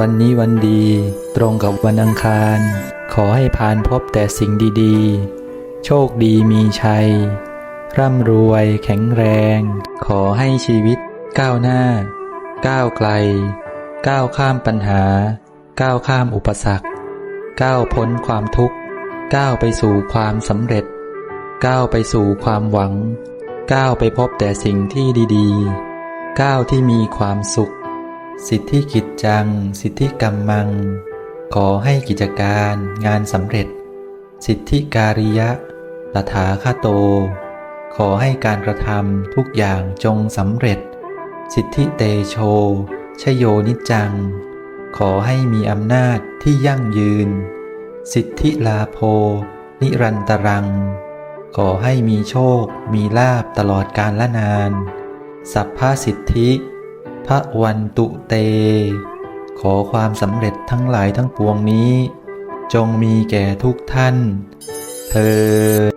วันนี้วันดี ตรงกับวันอังคาร ขอให้ผ่านพบแต่สิ่งดีๆ โชคดีมีชัย ร่ำรวยแข็งแรง ขอให้ชีวิต ก้าวหน้า ก้าวไกล ก้าวข้ามปัญหา ก้าวข้ามอุปสรรค ก้าวพ้นความทุกข์ ก้าวไปสู่ความสำเร็จ ก้าวไปสู่ความหวัง ก้าวไปพบแต่สิ่งที่ดีๆ ก้าวที่มีความสุข สิทธิกิจจัง สิทธิกรรมมัง ขอให้กิจการงานสำเร็จ สิทธิการิยะ ตถาคโต ขอให้การกระทำทุกอย่างจงสำเร็จ สิทธิเตโช ชโยนิจัง ขอให้มีอำนาจที่ยั่งยืน สิทธิลาโภนิรันตรัง ขอให้มีโชค มีลาบตลอดกาลละนาน สัพพสิทธิ พระวันตุเต ขอความสำเร็จทั้งหลายทั้งปวงนี้ จงมีแก่ทุกท่าน เธอ